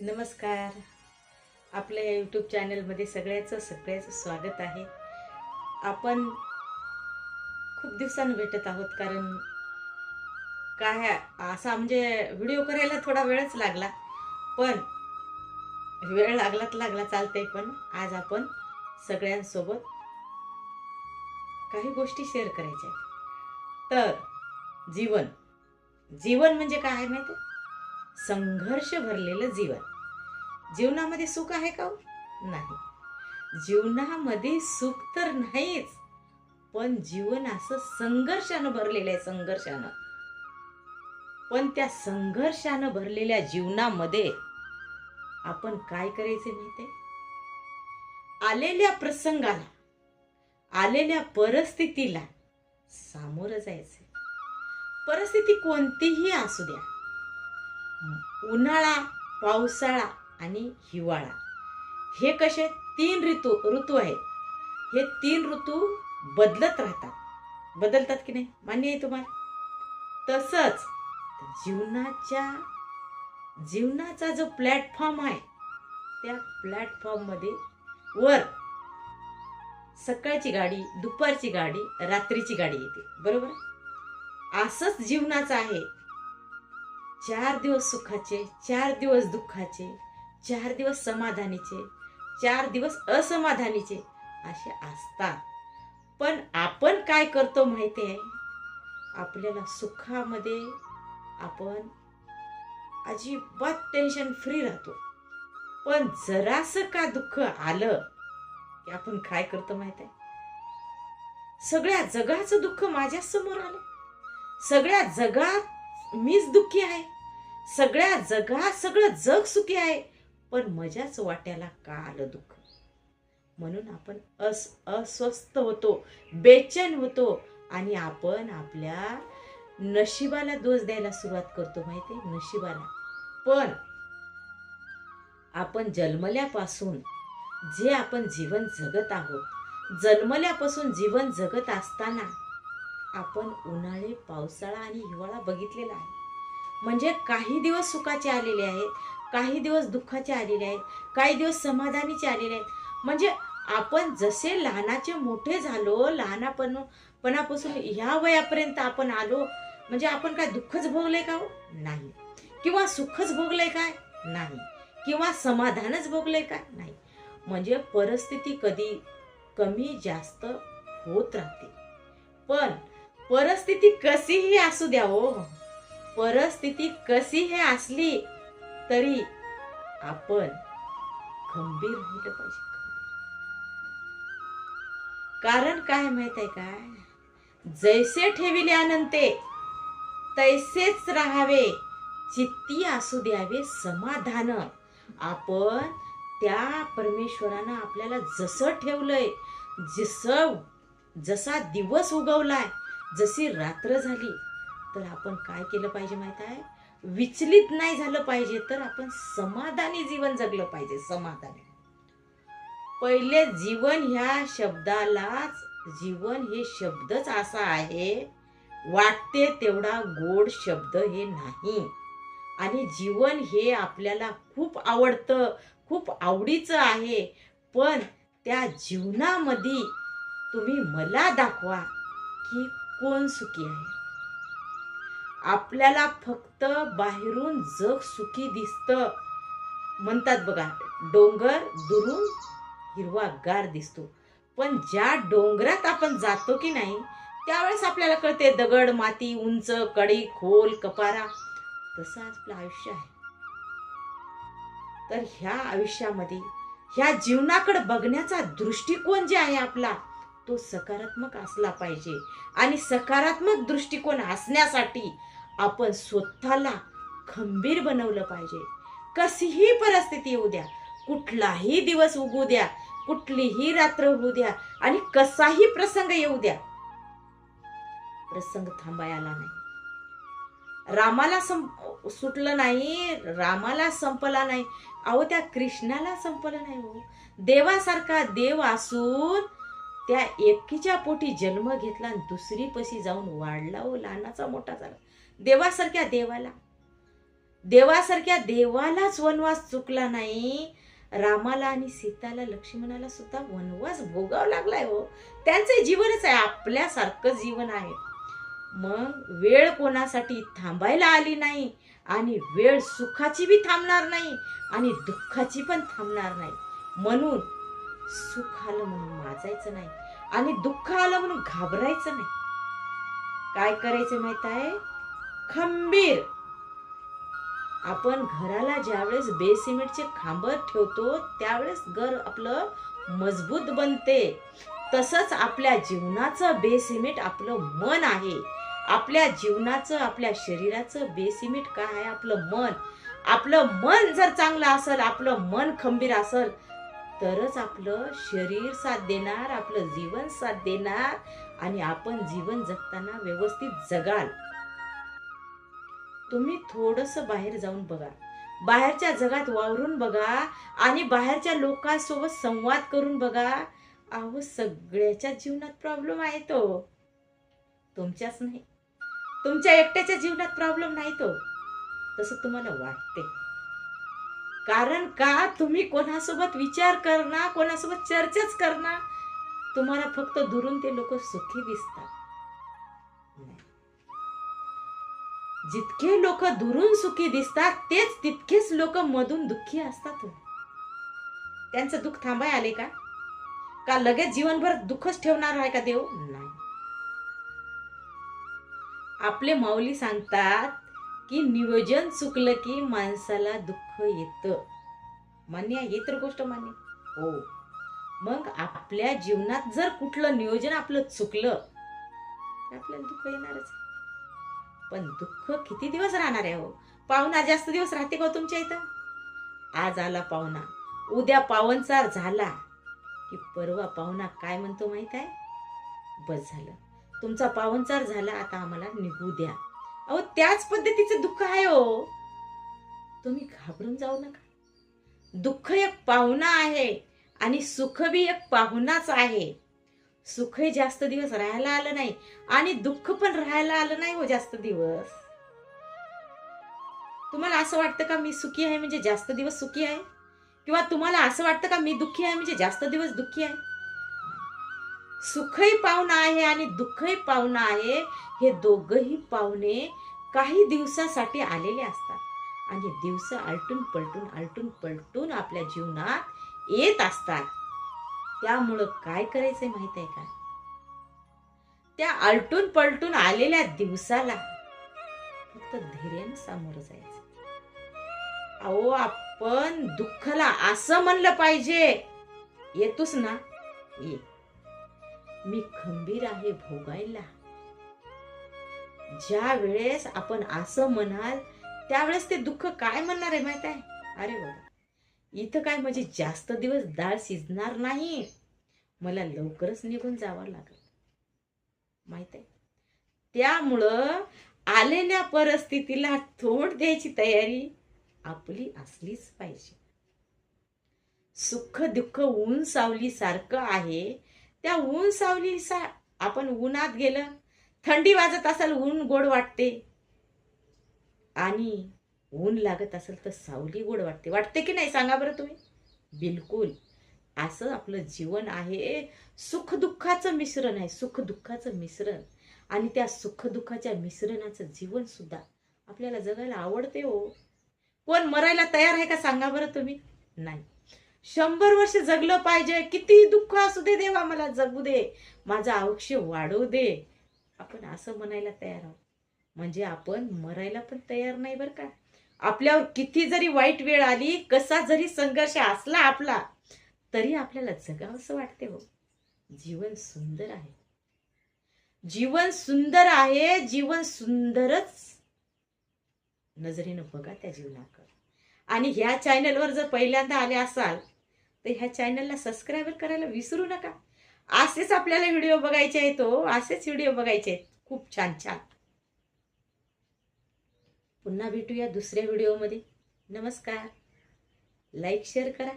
नमस्कार. आपल्या यूट्यूब चॅनलमध्ये सगळ्याचं सगळ्याचं स्वागत आहे. आपण खूप दिवसानं भेटत आहोत कारण काय असा म्हणजे व्हिडिओ करायला थोडा वेळच लागला. पण वेळ लागला लागला चालतंय पण आज आपण सगळ्यांसोबत काही गोष्टी शेअर करायच्या आहेत. तर जीवन. जीवन म्हणजे काय आहे माहिती? संघर्ष भरलेलं जीवन. जीवनामध्ये सुख आहे का हो? नाही. जीवनामध्ये सुख तर नाहीच पण जीवन असं संघर्षानं भरलेलं आहे संघर्षानं. पण त्या संघर्षानं भरलेल्या जीवनामध्ये आपण काय करायचे माहिती आलेल्या प्रसंगाला आलेल्या परिस्थितीला सामोरं जायचं. परिस्थिती कोणतीही असू द्या. उन्हाळा पावसाळा आणि हिवाळा. हे कसे तीन ऋतू ऋतू आहेत. हे तीन ऋतू बदलत राहतात. बदलतात की नाही? मान्य आहे तुम्हाला? तसंच जीवनाच्या जीवनाचा जो प्लॅटफॉर्म आहे त्या प्लॅटफॉर्ममध्ये वर सकाळची गाडी दुपारची गाडी रात्रीची गाडी येते. बरोबर? असंच जीवनाचं आहे. चार दिवस सुखाचे चार दिवस दुःखाचे चार दिवस समाधानीचे चार दिवस असमाधानीचे असे असतात. पण आपण काय करतो माहिती आहे? आपल्याला सुखामध्ये आपण अजिबात टेन्शन फ्री राहतो. पण जरासं का दुःख आलं की आपण काय करतो माहिती आहे? सगळ्या जगाचं दुःख माझ्यासमोर आलं. सगळ्या जगात मीच दुःखी आहे. सगळ्या जगात सगळं जग सुखी आहे. पण मजाच वाट्याला का आलं दुःख. म्हणून आपण अस अस्वस्थ होतो बेचैन होतो आणि आपण आपल्या नशिबाला दोष द्यायला सुरुवात करतो माहितीये नशिबाला. पण आपण जन्मल्यापासून जे आपण जीवन जगत आहोत जन्मल्यापासून जीवन जगत असताना आपण उन्हाळे पावसाळा आणि हिवाळा बघितलेला आहे. म्हणजे काही दिवस सुखाचे आलेले आहेत काही दिवस दुःखाचे आलेले आहेत काही दिवस समाधानीचे आलेले आहेत. म्हणजे आपण जसे लहानाचे मोठे झालो लहानापण पणापासून ह्या वयापर्यंत आपण आलो म्हणजे आपण काय दुःखच भोगलंय का हो? नाही. किंवा सुखच भोगलंय काय? नाही. किंवा समाधानच भोगलंय काय? नाही. म्हणजे परिस्थिती कधी कमी जास्त होत राहते. पण परिस्थिती कशीही असू द्या हो. परिस्थिती कशीही असली तरी आपण खंबीर व्हायला पाहिजे कारण काय माहीत आहे काय जैसे ठेविले अनंते तैसेच राहावे. चित्ती असू द्यावे समाधान. आपण त्या परमेश्वरानं आपल्याला जसं ठेवलंय जसं जसा दिवस उगवलाय जशी रात्र झाली तर आपण काय केलं पाहिजे माहीत आहे? विचलित नाही झालं पाहिजे तर आपण समाधानी जीवन जगलं पाहिजे समाधानी. पहिले जीवन ह्या शब्दालाच जीवन हे शब्दच असा आहे वाटते तेवढा गोड शब्द हे नाही. आणि जीवन हे आपल्याला खूप आवडतं खूप आवडीचं आहे पण त्या जीवनामध्ये तुम्ही मला दाखवा की कोण सुखी आहे? आपल्याला फक्त बाहेरून जग सुखी दिसतं. म्हणतात बघा डोंगर दुरून हिरवागार दिसतो. पण ज्या डोंगरात आपण जातो की नाही त्यावेळेस आपल्याला कळते दगड माती उंच कडी खोल कपारा. तसं आपलं आयुष्य आहे. तर ह्या आयुष्यामध्ये ह्या जीवनाकडे बघण्याचा दृष्टिकोन जे आहे आपला तो सकारात्मक असला पाहिजे. आणि सकारात्मक दृष्टिकोन असण्यासाठी आपण स्वतःला खंबीर बनवलं पाहिजे. कशीही परिस्थिती येऊ द्या. कुठलाही दिवस उगू द्या. कुठलीही रात्र होऊ द्या. आणि कसाही प्रसंग येऊ द्या. प्रसंग थांबायला नाही. रामाला संप सुटलं नाही. रामाला संपला नाही. अहो त्या कृष्णाला संपलं नाही हो. देवासारखा देव असून त्या एकीच्या पोटी जन्म घेतला आणि दुसरी पशी जाऊन वाढला. हो लहानाचा मोठा झाला. देवासारख्या देवाला. देवासारख्या देवालाच वनवास चुकला नाही. रामाला आणि सीताला लक्ष्मणाला सुद्धा वनवास भोगावा लागलाय हो. त्यांचं जीवनच आहे आपल्यासारखं जीवन आहे. मग वेळ कोणासाठी थांबायला आली नाही आणि वेळ सुखाची बी थांबणार नाही आणि दुःखाची पण थांबणार नाही. म्हणून सुख आलं म्हणून माजायचं नाही आणि दुःख आलं म्हणून घाबरायचं नाही. काय करायचं माहीत आहे? खंबीर. आपण घराला ज्यावेळेस बेसिमेंटचे खांब ठेवतो त्यावेळेस घर आपलं मजबूत बनते. तसंच आपल्या जीवनाचं बेसिमेंट आपलं मन आहे. आपल्या जीवनाचं आपल्या शरीराचं बेसिमेंट काय आहे? आपलं मन. आपलं मन जर चांगलं असेल आपलं मन खंबीर असेल तरच आपलं शरीर साथ देणार आपलं जीवन साथ देणार आणि आपण जीवन जगताना व्यवस्थित जगाल. तुम्ही थोडस बाहेर जाऊन बघा. बाहेरच्या जगात वावरून बघा आणि बाहेरच्या लोकांसोबत संवाद करून बघा. अहो सगळ्याच्या जीवनात प्रॉब्लेम आहे तो. तुमच्याच नाही. तुमच्या एकट्याच्या जीवनात प्रॉब्लेम नाही तो. तसं तुम्हाला वाटते कारण का तुम्ही कोणासोबत विचार करना कोणासोबत चर्चाच करणार तुम्हाला फक्त दुरून ते लोक सुखी दिसतात. जितके लोक दुरून सुखी दिसतात तेच तितकेच लोक मधून दुःखी असतात. त्यांचं दुःख थांबाय आले का? का लगेच जीवनभर दुःखच ठेवणार आहे का देव? नाही. आपले माऊली सांगतात की नियोजन चुकलं की माणसाला दुःख येतं. मान्य आहे तर गोष्ट मान्य हो. मग आपल्या जीवनात जर कुठलं नियोजन आपलं चुकलं तर आपल्याला दुःख येणारच. पण दुःख किती दिवस राहणार आहे हो? पाहुणा जास्त दिवस राहते का हो तुमच्या इथं? आज आला पाहुणा. उद्या पावनचार झाला. की परवा पाहुणा काय म्हणतो माहीत आहे? बस झालं. तुमचा पावनचार झाला आता आम्हाला निघू द्या. अहो त्याच पद्धतीचं दुःख आहे हो. तुम्ही घाबरून जाऊ नका. दुःख एक पाहुणा आहे आणि सुख बी एक पाहुणाच आहे. सुखही जास्त दिवस राहायला आलं नाही आणि दुःख पण राहायला आलं नाही हो जास्त दिवस. तुम्हाला असं वाटतं का मी सुखी आहे म्हणजे जास्त दिवस सुखी आहे? किंवा तुम्हाला असं वाटतं का मी दुःखी आहे म्हणजे जास्त दिवस दुःखी आहे? सुखही पाहुणा आहे आणि दुःखही पाहुणा आहे. हे दोघंही पाहुणे काही दिवसासाठी आलेले असतात. आणि दिवस आलटून पलटून आलटून पलटून आपल्या जीवनात येत असतात. त्यामुळं काय करायचंय माहीत आहे का? त्या आलटून पलटून आलेल्या दिवसाला फक्त धैर्यानं सामोरं जायचं. अहो आपण दुःखाला असं म्हणलं पाहिजे. येतोस ना? ये. मी खंबीर आहे भोगायला. ज्या वेळेस आपण असं म्हणाल त्यावेळेस ते दुःख काय म्हणणार आहे माहीत आहे? अरे बाबा इथं काय म्हणजे जास्त दिवस डाळ शिजणार नाही? मला लवकरच निघून जावं लागत माहीत आहे? त्यामुळं आलेल्या परिस्थितीला तोंड द्यायची तयारी आपली असलीच पाहिजे. सुख दुःख ऊन सावली सारखं आहे त्या ऊन सावली सा आपण उन्हात गेलं थंडी वाजत असेल ऊन गोड वाटते. आणि ऊन लागत असेल तर सावली गोड वाटते. वाटते की नाही सांगा बरं तुम्ही? बिलकुल. असं आपलं जीवन आहे. सुखदुःखाचं मिश्रण आहे. सुखदुःखाचं मिश्रण. आणि त्या सुखदुःखाच्या मिश्रणाचं जीवन सुद्धा आपल्याला जगायला आवडते हो. कोण मरायला तयार आहे का सांगा बरं तुम्ही? नाही. शंभर वर्ष जगलं पाहिजे. किती दुःख असू दे देवा मला जगू दे. माझं आयुष्य वाढवू दे. आपण असं म्हणायला तयार आहोत. म्हणजे आपण मरायला पण तयार नाही बरं का. आपल्यावर किती जरी वाईट वेळ आली कसा जरी संघर्ष असला आपला तरी आपल्याला जगावंसं वाटते हो. जीवन सुंदर आहे. जीवन सुंदर आहे जीवन सुंदरच नजरेनं बघा त्या जीवनात. आणि ह्या चॅनलवर जर पहिल्यांदा आले असाल तर ह्या चॅनलला सबस्क्राईब करायला विसरू नका. असेच आपल्याला व्हिडिओ बघायचे आहेत हो. असेच व्हिडिओ बघायचे आहेत. खूप छान छान. पुन्हा भेटूया दुसऱ्या व्हिडिओमध्ये नमस्कार. लाईक शेअर करा.